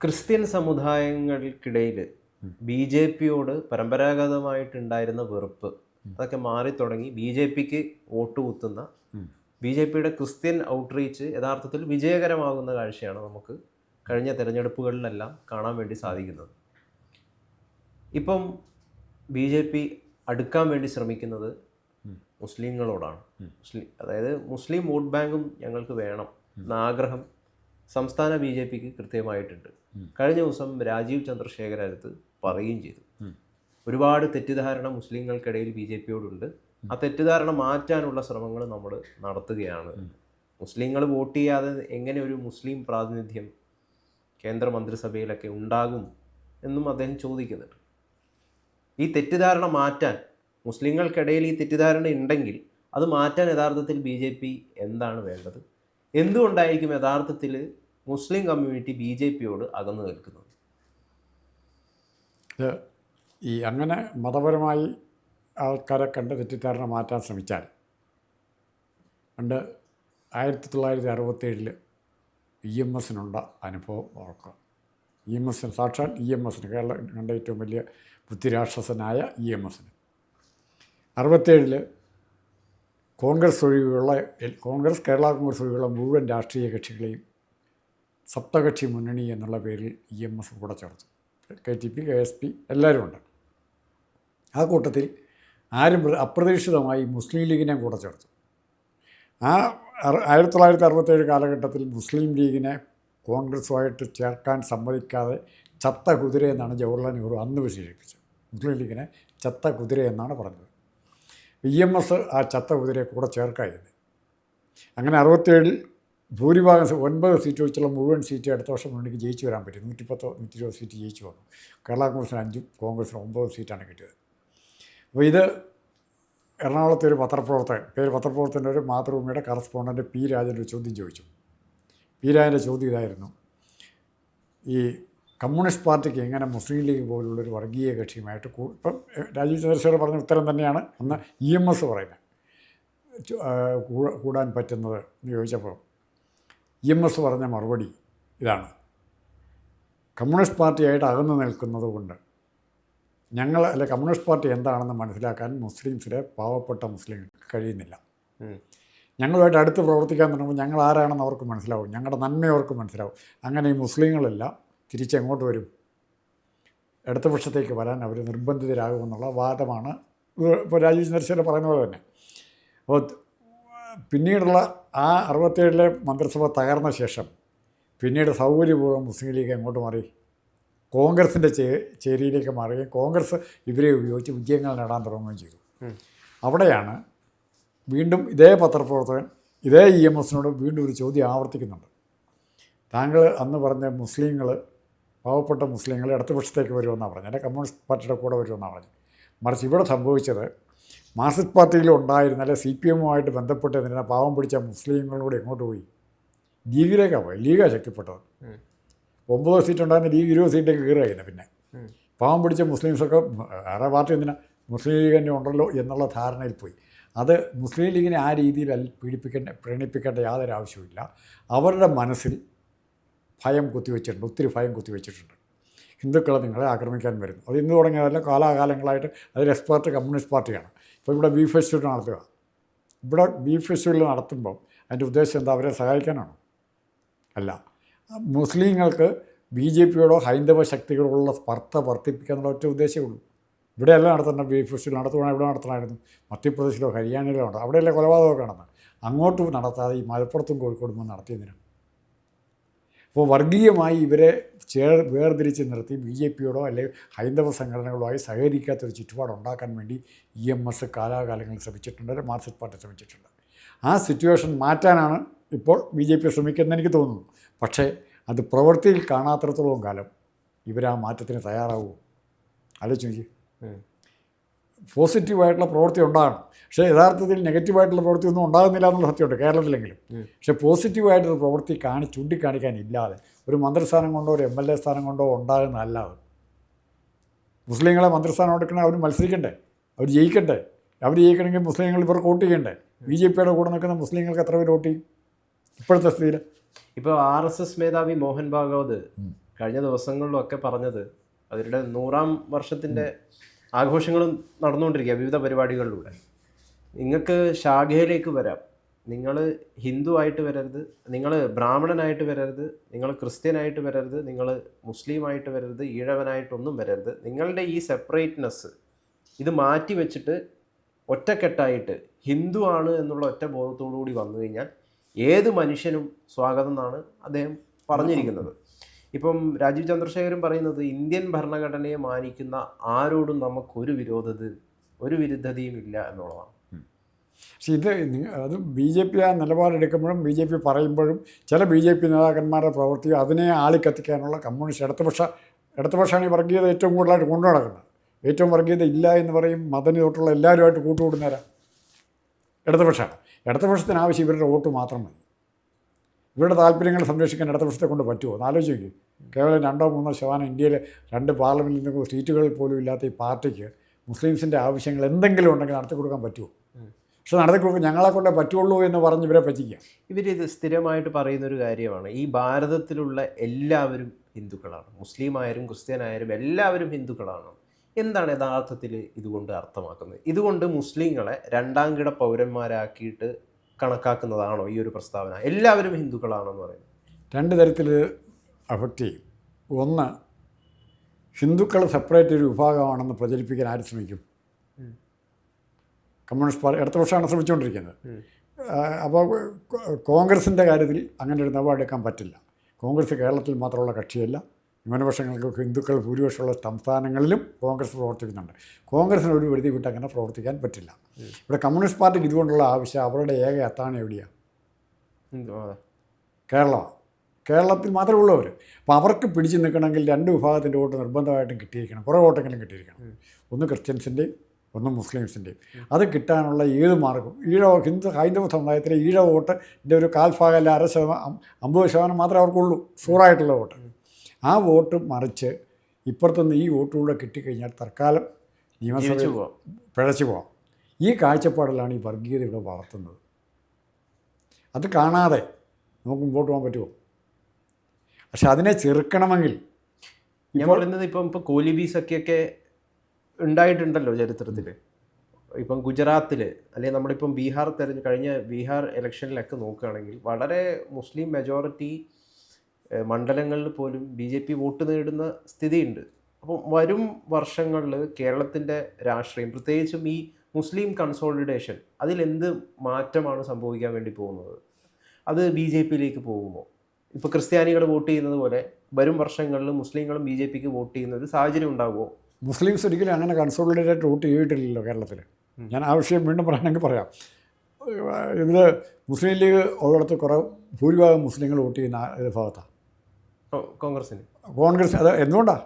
Christian സമുദായങ്ങൾക്കിടയിൽ B J പിയോട് പരമ്പരാഗതമായിട്ടുണ്ടായിരുന്ന വെറുപ്പ് അതൊക്കെ മാറി തുടങ്ങി ബി ജെ പിക്ക് വോട്ട് കുത്തുന്ന ബി ജെ പിയുടെ ക്രിസ്ത്യൻ ഔട്ട്റീച്ച് യഥാർത്ഥത്തിൽ വിജയകരമാകുന്ന കാഴ്ചയാണ് നമുക്ക് കഴിഞ്ഞ തെരഞ്ഞെടുപ്പുകളിലെല്ലാം കാണാൻ വേണ്ടി സാധിക്കുന്നത്. ഇപ്പം ബി ജെ പി അടുക്കാൻ വേണ്ടി ശ്രമിക്കുന്നത് മുസ്ലിങ്ങളോടാണ്. മുസ്ലിം അതായത് മുസ്ലിം വോട്ട് ബാങ്കും ഞങ്ങൾക്ക് വേണം. എന്ന ആഗ്രഹം സംസ്ഥാന ബി ജെ പിക്ക് കൃത്യമായിട്ടുണ്ട്. കഴിഞ്ഞ ദിവസം രാജീവ് ചന്ദ്രശേഖർ അടുത്ത് പറയുകയും ചെയ്തു. ഒരുപാട് തെറ്റിദ്ധാരണ മുസ്ലിങ്ങൾക്കിടയിൽ ബി ജെ പിയോടുണ്ട്. ആ തെറ്റിദ്ധാരണ മാറ്റാനുള്ള ശ്രമങ്ങൾ നമ്മൾ നടത്തുകയാണ്. മുസ്ലിങ്ങൾ വോട്ട് ചെയ്യാതെ എങ്ങനെ ഒരു മുസ്ലിം പ്രാതിനിധ്യം കേന്ദ്ര മന്ത്രിസഭയിലൊക്കെ ഉണ്ടാകും എന്നും അദ്ദേഹം ചോദിക്കുന്നുണ്ട്. ഈ തെറ്റിദ്ധാരണ മാറ്റാൻ മുസ്ലിങ്ങൾക്കിടയിൽ ഈ തെറ്റിദ്ധാരണ ഉണ്ടെങ്കിൽ അത് മാറ്റാൻ യഥാർത്ഥത്തിൽ ബി ജെ പി എന്താണ് വേണ്ടത്? എന്തുകൊണ്ടായിരിക്കും യഥാർത്ഥത്തിൽ മുസ്ലിം കമ്മ്യൂണിറ്റി ബി ജെ പിയോട് അകന്നു നിൽക്കുന്നത് ഈ അങ്ങനെ മതപരമായി ആൾക്കാരെ കണ്ട് തെറ്റിദ്ധാരണ മാറ്റാൻ ശ്രമിച്ചാൽ പണ്ട് ആയിരത്തി തൊള്ളായിരത്തി അറുപത്തേഴിൽ ഇ എം എസിനുണ്ട അനുഭവം ഓർക്കുക. ഇ എം എസിന് സാക്ഷാൽ ഇ എം എസിന് കേരളം കണ്ട ഏറ്റവും വലിയ ബുദ്ധിരാക്ഷസനായ ഇ എം എസിന്. അറുപത്തേഴിൽ കോൺഗ്രസ് ഒഴികെയുള്ള കോൺഗ്രസ് കേരള കോൺഗ്രസ് ഒഴികെയുള്ള മുഴുവൻ രാഷ്ട്രീയ കക്ഷികളെയും സപ്തകക്ഷി മുന്നണി എന്നുള്ള പേരിൽ ഇ എം എസ് കൂടെ ചേർത്തു K T P K S P എല്ലാവരും ഉണ്ട്. ആ കൂട്ടത്തിൽ ആരും അപ്രതീക്ഷിതമായി മുസ്ലിം ലീഗിനെ കൂടെ ചേർത്തു. ആ ആയിരത്തി തൊള്ളായിരത്തി അറുപത്തേഴ് കാലഘട്ടത്തിൽ മുസ്ലിം ലീഗിനെ കോൺഗ്രസുമായിട്ട് ചേർക്കാൻ സമ്മതിക്കാതെ ചത്ത കുതിര എന്നാണ് ജവഹർലാൽ നെഹ്റു അന്ന് വിശേഷിപ്പിച്ചത്. മുസ്ലിം ലീഗിനെ ചത്ത കുതിര എന്നാണ് പറഞ്ഞത്. ഇ എം എസ് ആ ചത്ത കുതിരയെ കൂടെ ചേർക്കായിരുന്നു. അങ്ങനെ അറുപത്തേഴിൽ ഭൂരിഭാഗം ഒൻപത് സീറ്റ് വെച്ചുള്ള മുഴുവൻ സീറ്റ് അടുത്ത വർഷം മുന്നണിക്ക് ജയിച്ചു വരാൻ പറ്റും. നൂറ്റിപ്പത്തോ നൂറ്റി ഇരുപത് സീറ്റ് ജയിച്ചു വന്നു കേരള കോൺഗ്രസിന് അഞ്ചും കോൺഗ്രസിന് ഒമ്പത് സീറ്റാണ് കിട്ടിയത്. അപ്പോൾ ഇത് എറണാകുളത്തെ ഒരു പത്രപ്രവർത്തകൻ പേര് പത്രപ്രവർത്തകന്റെ ഒരു മാതൃഭൂമിയുടെ കറസ്പോണ്ടന്റ് പി രാജന്റെ ചോദ്യം ചോദിച്ചു. പി രാജന്റെ ചോദ്യം ഇതായിരുന്നു. ഈ കമ്മ്യൂണിസ്റ്റ് പാർട്ടിക്ക് എങ്ങനെ മുസ്ലിം ലീഗ് പോലുള്ളൊരു വർഗീയ കക്ഷിയുമായിട്ട് ഇപ്പം രാജീവ് ചന്ദ്രശേഖർ പറഞ്ഞ ഉത്തരം തന്നെയാണ് അന്ന് ഇ എം എസ് പറയുന്നത്. കൂടാൻ പറ്റുന്നത് എന്ന് ചോദിച്ചപ്പോൾ ഇ എം എസ് പറഞ്ഞ മറുപടി ഇതാണ്. കമ്മ്യൂണിസ്റ്റ് പാർട്ടിയായിട്ട് അകന്നു നിൽക്കുന്നത് കൊണ്ട് ഞങ്ങൾ അല്ലെ കമ്മ്യൂണിസ്റ്റ് പാർട്ടി എന്താണെന്ന് മനസ്സിലാക്കാൻ മുസ്ലിംസിലെ പാവപ്പെട്ട മുസ്ലിങ്ങൾക്ക് കഴിയുന്നില്ല. ഞങ്ങളുമായിട്ട് അടുത്ത് പ്രവർത്തിക്കാൻ തുടങ്ങുമ്പോൾ ഞങ്ങൾ ആരാണെന്ന് അവർക്ക് മനസ്സിലാവും. ഞങ്ങളുടെ നന്മ അവർക്ക് മനസ്സിലാവും. അങ്ങനെ ഈ മുസ്ലിങ്ങളെല്ലാം തിരിച്ചെങ്ങോട്ട് വരും. ഇടതുപക്ഷത്തേക്ക് വരാൻ അവർ നിർബന്ധിതരാകുമെന്നുള്ള വാദമാണ്. ഇപ്പോൾ രാജീവ് ചന്ദ്രശേഖരൻ പറയുന്ന പോലെ തന്നെ. അപ്പോൾ പിന്നീടുള്ള ആ അറുപത്തേഴിലെ മന്ത്രിസഭ തകർന്ന ശേഷം പിന്നീട് സൗകര്യപൂർവം മുസ്ലിം ലീഗ് എങ്ങോട്ട് മാറി? കോൺഗ്രസിന്റെ ചേ ചേരിയിലേക്ക് മാറുകയും കോൺഗ്രസ് ഇവരെ ഉപയോഗിച്ച് വിജയങ്ങൾ നേടാൻ തുടങ്ങുകയും ചെയ്തു. അവിടെയാണ് വീണ്ടും ഇതേ പത്രപ്രവർത്തകൻ ഇതേ ഇ എം എസിനോട് വീണ്ടും ഒരു ചോദ്യം ആവർത്തിക്കുന്നുണ്ട്. താങ്കൾ അന്ന് പറഞ്ഞ മുസ്ലിങ്ങൾ പാവപ്പെട്ട മുസ്ലിങ്ങൾ ഇടതുപക്ഷത്തേക്ക് വരുമെന്നാണ് പറഞ്ഞത്. അല്ലെ കമ്മ്യൂണിസ്റ്റ് പാർട്ടിയുടെ കൂടെ വരുമെന്നാണ് പറഞ്ഞത്. മറിച്ച് ഇവിടെ സംഭവിച്ചത് മാർക്സിസ്റ്റ് പാർട്ടിയിൽ ഉണ്ടായിരുന്ന അല്ലെ സി പി എമ്മുമായിട്ട് ബന്ധപ്പെട്ട് നിന്ന പാവം പിടിച്ച മുസ്ലിങ്ങളോട് എങ്ങോട്ട് പോയി? ലീഗിലേക്കാണ് പോയി. ലീഗാണ് ശക്തിപ്പെട്ടത്. ഒമ്പത് സീറ്റ് ഉണ്ടായിരുന്ന ലീഗ് ഇരുപത് സീറ്റിലേക്ക് കയറുകയായിരുന്നു പിന്നെ. പാവം പിടിച്ച മുസ്ലിംസൊക്കെ വേറെ പാർട്ടി എന്തിനാ? മുസ്ലിം ലീഗ് തന്നെ ഉണ്ടല്ലോ എന്നുള്ള ധാരണയിൽ പോയി. അത് മുസ്ലിം ലീഗിനെ ആ രീതിയിൽ അൽ പീഡിപ്പിക്കേണ്ട പ്രീണിപ്പിക്കേണ്ട യാതൊരു ആവശ്യവുമില്ല. അവരുടെ മനസ്സിൽ ഭയം കുത്തിവെച്ചിട്ടുണ്ട്. ഒത്തിരി ഭയം കുത്തിവെച്ചിട്ടുണ്ട്. ഹിന്ദുക്കളെ നിങ്ങളെ ആക്രമിക്കാൻ വരുന്നു. അത് ഇന്ന് തുടങ്ങിയതല്ല കാലാകാലങ്ങളായിട്ട് അതിൽ എക്സ്പേർട്ട് കമ്മ്യൂണിസ്റ്റ് പാർട്ടിയാണ്. ഇപ്പോൾ ഇവിടെ ബീഫ് ഫെസ്റ്റിവൽ നടത്തുക. ഇവിടെ ബീഫ് ഫെസ്റ്റിവൽ നടത്തുമ്പം അതിന്റെ ഉദ്ദേശം എന്താ? അവരെ സഹായിക്കാനാണോ? അല്ല. മുസ്ലിങ്ങൾക്ക് ബി ജെ പിയോടോ ഹൈന്ദവ ശക്തികളോടുള്ള സ്പർദ്ധ വർദ്ധിപ്പിക്കുക എന്നുള്ള ഒറ്റ ഉദ്ദേശമേ ഉള്ളൂ. ഇവിടെയല്ല നടത്തുന്ന ബീഫ് ഫെസ്റ്റിവൽ. നടത്തുകയാണെങ്കിൽ ഇവിടെ നടത്തണമായിരുന്നു. മധ്യപ്രദേശിലോ ഹരിയാനയിലോ നടത്തണം അവിടെയല്ലേ കൊലപാതകമൊക്കെ നടന്നത്. അങ്ങോട്ട് നടത്താതെ ഈ മലപ്പുറത്തും കോഴിക്കോടും നടത്തിയതിനും അപ്പോൾ വർഗീയമായി ഇവരെ ചേർ വേർതിരിച്ച് നിർത്തി ബി ജെ പിയോടോ അല്ലെങ്കിൽ ഹൈന്ദവ സംഘടനകളോ ആയി സഹകരിക്കാത്തൊരു ചുറ്റുപാട് ഉണ്ടാക്കാൻ വേണ്ടി ഇ എം എസ് കാലാകാലങ്ങളിൽ ശ്രമിച്ചിട്ടുണ്ട് മാർക്സിസ്റ്റ് പാർട്ടി ശ്രമിച്ചിട്ടുണ്ട്. ആ സിറ്റുവേഷൻ മാറ്റാനാണ് ഇപ്പോൾ ബി ജെ പി ശ്രമിക്കുന്നത് എനിക്ക് തോന്നുന്നു. പക്ഷേ അത് പ്രവൃത്തിയിൽ കാണാത്തിടത്തോളം കാലം ഇവർ ആ മാറ്റത്തിന് തയ്യാറാവുമോ? ആലോചിച്ച് നോക്കി. പോസിറ്റീവായിട്ടുള്ള പ്രവൃത്തി ഉണ്ടാകണം. പക്ഷേ യഥാർത്ഥത്തിൽ നെഗറ്റീവായിട്ടുള്ള പ്രവൃത്തി ഒന്നും ഉണ്ടാകുന്നില്ല എന്നുള്ള സത്യമുണ്ട് കേരളത്തിലെങ്കിലും. പക്ഷേ പോസിറ്റീവായിട്ടൊരു പ്രവൃത്തി കാണി ചൂണ്ടിക്കാണിക്കാനില്ലാതെ ഒരു മന്ത്രിസ്ഥാനം കൊണ്ടോ ഒരു എം എൽ എ സ്ഥാനം കൊണ്ടോ ഉണ്ടാകുന്നതല്ല അത്. മുസ്ലിങ്ങളെ മന്ത്രിസ്ഥാനം എടുക്കണേ അവർ മത്സരിക്കണ്ടേ? അവർ ജയിക്കണ്ടേ? അവർ ജയിക്കണമെങ്കിൽ മുസ്ലിങ്ങൾ ഇവർക്ക് വോട്ട് ചെയ്യണ്ടേ? ബി ജെ പിയുടെ കൂടെ നിൽക്കുന്ന മുസ്ലിങ്ങൾക്ക് എത്ര പേര് വോട്ട് ചെയ്യും? ഇപ്പോഴത്തെ സ്ഥിതിയിൽ. ഇപ്പോൾ ആർ എസ് എസ് മേധാവി മോഹൻ ഭാഗവത് കഴിഞ്ഞ ദിവസങ്ങളിലൊക്കെ പറഞ്ഞത് അവരുടെ നൂറാം വർഷത്തിന്റെ ആഘോഷങ്ങളും നടന്നുകൊണ്ടിരിക്കുക വിവിധ പരിപാടികളിലൂടെ. നിങ്ങൾക്ക് ശാഖയിലേക്ക് വരാം. നിങ്ങൾ ഹിന്ദു ആയിട്ട് വരരുത് നിങ്ങൾ ബ്രാഹ്മണനായിട്ട് വരരുത് നിങ്ങൾ ക്രിസ്ത്യനായിട്ട് വരരുത് നിങ്ങൾ മുസ്ലിം ആയിട്ട് വരരുത് ഈഴവനായിട്ടൊന്നും വരരുത്. നിങ്ങളുടെ ഈ സെപ്പറേറ്റ്നെസ് ഇത് മാറ്റി വെച്ചിട്ട് ഒറ്റക്കെട്ടായിട്ട് ഹിന്ദു ആണ് എന്നുള്ള ഒറ്റ ബോധത്തോടു കൂടി വന്നു കഴിഞ്ഞാൽ ഏത് മനുഷ്യനും സ്വാഗതം എന്നാണ് അദ്ദേഹം പറഞ്ഞിരിക്കുന്നത്. ഇപ്പം രാജീവ് ചന്ദ്രശേഖരൻ പറയുന്നത് ഇന്ത്യൻ ഭരണഘടനയെ മാനിക്കുന്ന ആരോടും നമുക്കൊരു വിരോധത ഒരു വിരുദ്ധതയും ഇല്ല എന്നുള്ളതാണ്. പക്ഷേ ഇത് അത് ബി ജെ പി ആ നിലപാടെടുക്കുമ്പോഴും ബി ജെ പി പറയുമ്പോഴും ചില ബി ജെ പി നേതാക്കന്മാരുടെ പ്രവൃത്തി അതിനെ ആളിക്കത്തിക്കാനുള്ള കമ്മ്യൂണിസ്റ്റ് ഇടതുപക്ഷ ഇടതുപക്ഷമാണ് ഈ വർഗീയത ഏറ്റവും കൂടുതലായിട്ട് കൊണ്ടു നടക്കുന്നത് ഏറ്റവും വർഗീയത ഇല്ല എന്ന് പറയും മതന് തൊട്ടുള്ള എല്ലാവരുമായിട്ട് കൂട്ടുകൂടുന്നേരാ ഇടതുപക്ഷമാണ്. ഇടതുപക്ഷത്തിന് ആവശ്യം ഇവരുടെ വോട്ട് മാത്രം മതി. ഇവരുടെ താല്പര്യങ്ങൾ സംരക്ഷിക്കാൻ ഇടതുപക്ഷത്തെ കൊണ്ട് പറ്റുമോ? എന്ന് ആലോചിച്ച് കേവലം രണ്ടോ മൂന്നോ ശതമാനം ഇന്ത്യയിലെ രണ്ട് പാർലമെന്റിൽ നിന്ന് സീറ്റുകളിൽ പോലും ഇല്ലാത്ത ഈ പാർട്ടിക്ക് മുസ്ലിംസിന്റെ ആവശ്യങ്ങൾ എന്തെങ്കിലും ഉണ്ടെങ്കിൽ നടത്തി കൊടുക്കാൻ പറ്റുമോ? പക്ഷെ നടത്തി കൊടുക്കാൻ ഞങ്ങളെ കൊണ്ടേ പറ്റുള്ളൂ എന്ന് പറഞ്ഞ് ഇവരെ പറ്റിക്കാം ഇവരിത് സ്ഥിരമായിട്ട് പറയുന്നൊരു കാര്യമാണ്. ഈ ഭാരതത്തിലുള്ള എല്ലാവരും ഹിന്ദുക്കളാണ്. മുസ്ലിം ആയാലും ക്രിസ്ത്യൻ എല്ലാവരും ഹിന്ദുക്കളാണ്. എന്താണ് യഥാർത്ഥത്തിൽ ഇതുകൊണ്ട് അർത്ഥമാക്കുന്നത്? ഇതുകൊണ്ട് മുസ്ലിങ്ങളെ രണ്ടാം കിട പൗരന്മാരാക്കിയിട്ട് കണക്കാക്കുന്നതാണോ ഈ ഒരു പ്രസ്താവന? എല്ലാവരും ഹിന്ദുക്കളാണോ എന്ന് പറയുന്നത്. രണ്ട് തരത്തിൽ അഫക്റ്റ് ചെയ്യും. ഒന്ന് ഹിന്ദുക്കൾ സെപ്പറേറ്റ് ഒരു വിഭാഗമാണെന്ന് പ്രചരിപ്പിക്കാൻ ആര് ശ്രമിക്കും? കമ്മ്യൂണിസ്റ്റ് പാർട്ടി അടുത്ത വർഷമാണ് ശ്രമിച്ചുകൊണ്ടിരിക്കുന്നത്. അപ്പോൾ കോൺഗ്രസിന്റെ കാര്യത്തിൽ അങ്ങനെ ഒരു നിലപാടെടുക്കാൻ പറ്റില്ല. കോൺഗ്രസ് കേരളത്തിൽ മാത്രമുള്ള കക്ഷിയല്ല. ന്യൂനപക്ഷങ്ങൾക്ക് ഹിന്ദുക്കൾ ഭൂരിപക്ഷമുള്ള സംസ്ഥാനങ്ങളിലും കോൺഗ്രസ് പ്രവർത്തിക്കുന്നുണ്ട്. കോൺഗ്രസിന് ഒരു വെറുതെ വിട്ട് അങ്ങനെ പ്രവർത്തിക്കാൻ പറ്റില്ല. ഇവിടെ കമ്മ്യൂണിസ്റ്റ് പാർട്ടിക്ക് ഇതുകൊണ്ടുള്ള ആവശ്യം അവരുടെ ഏക അത്താണ് എവിടെയാണ്? കേരള കേരളത്തിൽ മാത്രമേ ഉള്ളവർ അപ്പോൾ അവർക്ക് പിടിച്ചു നിൽക്കണമെങ്കിൽ രണ്ട് വിഭാഗത്തിന്റെ വോട്ട് നിർബന്ധമായിട്ടും കിട്ടിയിരിക്കണം. കുറേ വോട്ടെങ്കിലും കിട്ടിയിരിക്കണം. ഒന്ന് ക്രിസ്ത്യൻസിന്റെയും ഒന്ന് മുസ്ലിംസിന്റെയും. അത് കിട്ടാനുള്ള ഏത് മാർഗം ഈഴവ ഹിന്ദു ഹൈന്ദവ സമുദായത്തിലെ ഈഴവ വോട്ടിന്റെ ഒരു കാൽഭാഗം അല്ല അര ശതമാനം അമ്പത് ശതമാനം മാത്രമേ അവർക്കുള്ളൂ. ഷൂറായിട്ടുള്ള വോട്ട്. ആ വോട്ട് മറിച്ച് ഇപ്പുറത്തുനിന്ന് ഈ വോട്ടുകൂടെ കിട്ടിക്കഴിഞ്ഞാൽ തൽക്കാലം നിയമസഭ പിഴച്ചു പോകാം ഈ കാഴ്ചപ്പാടിലാണ് ഈ വർഗീയത ഇവിടെ വളർത്തുന്നത്. അത് കാണാതെ നമുക്ക് മുമ്പോട്ട് പോകാൻ പറ്റുമോ? പക്ഷെ അതിനെ ചെറുക്കണമെങ്കിൽ ഞാൻ പറയുന്നത് ഇപ്പം ഇപ്പം കോലിബി സഖ്യൊക്കെ ഉണ്ടായിട്ടുണ്ടല്ലോ ചരിത്രത്തിൽ. ഇപ്പം ഗുജറാത്തിൽ അല്ലെങ്കിൽ നമ്മളിപ്പം ബീഹാർ തെരഞ്ഞ് കഴിഞ്ഞ ബീഹാർ ഇലക്ഷനിലൊക്കെ നോക്കുകയാണെങ്കിൽ വളരെ മുസ്ലിം മെജോറിറ്റി മണ്ഡലങ്ങളിൽ പോലും ബി ജെ പി വോട്ട് നേടുന്ന സ്ഥിതിയുണ്ട്. അപ്പം വരും വർഷങ്ങളിൽ കേരളത്തിന്റെ രാഷ്ട്രീയം പ്രത്യേകിച്ചും ഈ മുസ്ലിം കൺസോളിഡേഷൻ അതിലെന്ത് മാറ്റമാണ് സംഭവിക്കാൻ വേണ്ടി പോകുന്നത്? അത് ബി ജെ പിയിലേക്ക് പോകുമോ? ഇപ്പോൾ ക്രിസ്ത്യാനികൾ വോട്ട് ചെയ്യുന്നത് പോലെ വരും വർഷങ്ങളിൽ മുസ്ലിങ്ങളും ബി ജെ പിക്ക് വോട്ട് ചെയ്യുന്ന ഒരു സാഹചര്യം ഉണ്ടാകുമോ മുസ്ലിംസ് ഒരിക്കലും അങ്ങനെ കൺസോളിഡേറ്റ് വോട്ട് ചെയ്തിട്ടില്ലല്ലോ കേരളത്തിൽ ഞാൻ ആ വിഷയം വീണ്ടും പറയണമെങ്കിൽ പറയാം. ഇതിൽ മുസ്ലിം ലീഗ് ഉള്ളിടത്ത് കുറേ ഭൂരിഭാഗം മുസ്ലിങ്ങൾ വോട്ട് ചെയ്യുന്ന ഭാഗത്താണ് കോൺഗ്രസിന്. കോൺഗ്രസ് അത് എന്തുകൊണ്ടാണ്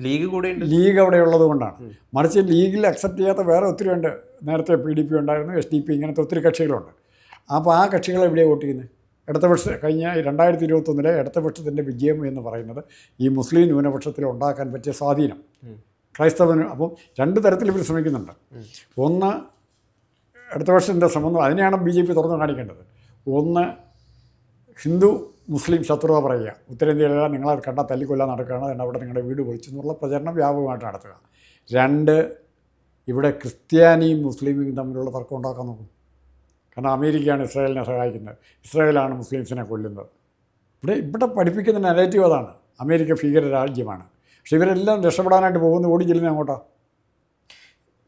ലീഗ് കൂടെ ഉണ്ട്. ലീഗ് അവിടെ ഉള്ളത് കൊണ്ടാണ്. മറിച്ച് ലീഗിൽ അക്സെപ്റ്റ് ചെയ്യാത്ത വേറെ ഒത്തിരി ഉണ്ട്. നേരത്തെ പി ഡി പി ഉണ്ടായിരുന്നു എസ് ഡി പി ഇങ്ങനത്തെ ഒത്തിരി കക്ഷികളുണ്ട്. അപ്പോൾ ആ കക്ഷികൾ എവിടെയാണ് വോട്ട് ചെയ്യുന്നത് ഇടതുപക്ഷ കഴിഞ്ഞ രണ്ടായിരത്തി ഇരുപത്തൊന്നിലെ ഇടതുപക്ഷത്തിന്റെ വിജയം എന്ന് പറയുന്നത് ഈ മുസ്ലിം ന്യൂനപക്ഷത്തിൽ ഉണ്ടാക്കാൻ പറ്റിയ സ്വാധീനം. ക്രൈസ്തവന് അപ്പം രണ്ട് തരത്തിൽ ഇവർ ശ്രമിക്കുന്നുണ്ട്. ഒന്ന് ഇടതുപക്ഷത്തിന്റെ ശ്രമം അതിനെയാണ് ബി ജെ പി തുറന്നു കാണിക്കേണ്ടത്. ഒന്ന് ഹിന്ദു മുസ്ലിം ശത്രുത പറയുക. ഉത്തരേന്ത്യയിലെല്ലാം നിങ്ങളെ കണ്ട തല്ലിക്കൊല്ല നടക്കുകയാണ്. എന്നാൽ അവിടെ നിങ്ങളുടെ വീട് പൊളിച്ചു എന്നുള്ള പ്രചരണം വ്യാപകമായിട്ട് നടത്തുക. രണ്ട് ഇവിടെ ക്രിസ്ത്യാനിയും മുസ്ലിമും തമ്മിലുള്ള തർക്കം ഉണ്ടാക്കാൻ നോക്കും. കാരണം അമേരിക്കയാണ് ഇസ്രായേലിനെ സഹായിക്കുന്നത്. ഇസ്രായേലാണ് മുസ്ലിംസിനെ കൊല്ലുന്നത്. ഇവിടെ ഇവിടെ പഠിപ്പിക്കുന്ന നെഗറ്റീവ് അതാണ്. അമേരിക്ക ഭീകര രാജ്യമാണ് പക്ഷെ ഇവരെല്ലാം രക്ഷപ്പെടാനായിട്ട് പോകുന്ന ഓടി ചെല്ലുന്നത് അങ്ങോട്ടാണ്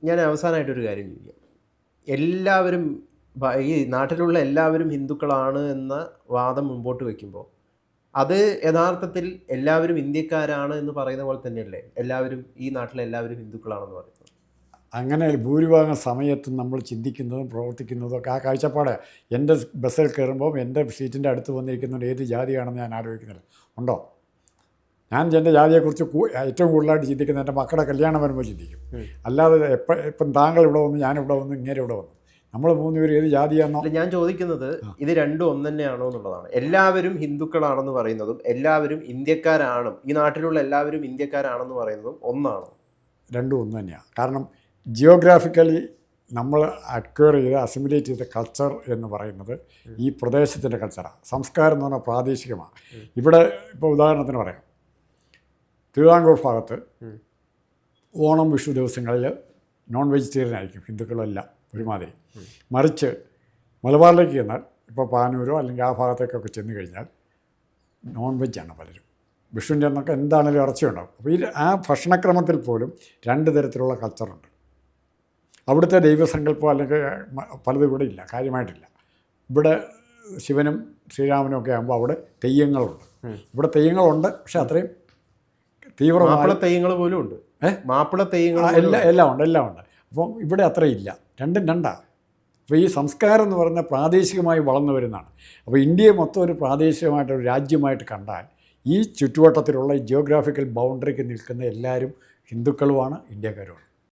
ഞാൻ അവസാനമായിട്ടൊരു കാര്യം ചോദിക്കാം. എല്ലാവരും ഈ നാട്ടിലുള്ള എല്ലാവരും ഹിന്ദുക്കളാണ് എന്ന വാദം മുമ്പോട്ട് വയ്ക്കുമ്പോൾ അത് യഥാർത്ഥത്തിൽ എല്ലാവരും ഇന്ത്യക്കാരാണ് എന്ന് പറയുന്ന പോലെ തന്നെയല്ലേ? എല്ലാവരും ഈ നാട്ടിലെ എല്ലാവരും ഹിന്ദുക്കളാണെന്ന് പറയുന്നത്. അങ്ങനെ ഭൂരിഭാഗം സമയത്തും നമ്മൾ ചിന്തിക്കുന്നതും പ്രവർത്തിക്കുന്നതും ഒക്കെ ആ കാഴ്ചപ്പാട് എന്റെ ബസ്സിൽ കയറുമ്പോൾ എന്റെ സീറ്റിന്റെ അടുത്ത് വന്നിരിക്കുന്നവർ ഏത് ജാതിയാണെന്ന് ഞാൻ ആലോചിക്കുന്നില്ല. ഉണ്ടോ? ഞാൻ എന്റെ ജാതിയെക്കുറിച്ച് ഏറ്റവും കൂടുതലായിട്ട് ചിന്തിക്കുന്നത് എന്റെ മക്കളുടെ കല്യാണം വരുമ്പോൾ ചിന്തിക്കും. അല്ലാതെ എപ്പോൾ ഇപ്പം താങ്കൾ ഇവിടെ വന്നു ഞാനിവിടെ വന്നു ഇങ്ങനെ ഇവിടെ വന്നു. നമ്മൾ മൂന്ന് പേര് ഏത് ജാതിയാണോ ഞാൻ ചോദിക്കുന്നത് ഇത് രണ്ടും ഒന്ന് തന്നെയാണോ എന്നുള്ളതാണ്. എല്ലാവരും ഹിന്ദുക്കളാണെന്ന് പറയുന്നതും എല്ലാവരും ഇന്ത്യക്കാരാണ് ഈ നാട്ടിലുള്ള എല്ലാവരും ഇന്ത്യക്കാരാണെന്ന് പറയുന്നതും ഒന്നാണ്? രണ്ടും ഒന്ന് തന്നെയാണ് കാരണം ജിയോഗ്രാഫിക്കലി നമ്മൾ അക്വയർ ചെയ്ത് അസിമുലേറ്റ് ചെയ്ത കൾച്ചർ എന്ന് പറയുന്നത് ഈ പ്രദേശത്തിന്റെ കൾച്ചറാണ് സംസ്കാരം എന്ന് പറഞ്ഞാൽ പ്രാദേശികമാണ് ഇവിടെ ഇപ്പോൾ ഉദാഹരണത്തിന് പറയാം. തിരുവിതാംകൂർ ഭാഗത്ത് ഓണം വിഷു ദിവസങ്ങളിൽ നോൺ വെജിറ്റേറിയൻ ആയിരിക്കും ഹിന്ദുക്കളെല്ലാം. ഒരുമാതിരി. മറിച്ച് മലബാറിലേക്ക് ചെന്നാൽ ഇപ്പോൾ പാനൂരോ അല്ലെങ്കിൽ ആ ഭാഗത്തേക്കൊക്കെ ചെന്ന് കഴിഞ്ഞാൽ നോൺ വെജാണ് പലരും. വിഷുവിന്റെ അന്നൊക്കെ എന്താണെങ്കിലും ഇറച്ചി ഉണ്ടാവും അപ്പോൾ ഈ ആ ഭക്ഷണക്രമത്തിൽ പോലും രണ്ട് തരത്തിലുള്ള കൾച്ചറുണ്ട് അവിടുത്തെ ദൈവസങ്കല്പം അല്ലെങ്കിൽ പലതും ഇവിടെ ഇല്ല കാര്യമായിട്ടില്ല. ഇവിടെ ശിവനും ശ്രീരാമനും ഒക്കെ ആകുമ്പോൾ അവിടെ തെയ്യങ്ങളുണ്ട്. ഇവിടെ തെയ്യങ്ങളുണ്ട് പക്ഷെ അത്രയും തീവ്രമായി തെയ്യങ്ങൾ പോലും ഉണ്ട്. ഏഹ് മാപ്പിള തെയ്യങ്ങൾ എല്ലാം എല്ലാം ഉണ്ട് എല്ലാം ഉണ്ട്. അപ്പം ഇവിടെ അത്രയില്ല രണ്ടും രണ്ടാണ് അപ്പോൾ ഈ സംസ്കാരം എന്ന് പറഞ്ഞാൽ പ്രാദേശികമായി വളർന്നു വരുന്നതാണ്. അപ്പോൾ ഇന്ത്യയെ മൊത്തം ഒരു പ്രാദേശികമായിട്ട് ഒരു രാജ്യമായിട്ട് കണ്ടാൽ ഈ ചുറ്റുവട്ടത്തിലുള്ള ജിയോഗ്രാഫിക്കൽ ബൗണ്ടറിക്ക് നിൽക്കുന്ന എല്ലാവരും ഹിന്ദുക്കളുമാണ് ഇന്ത്യക്കാരുമാണ്.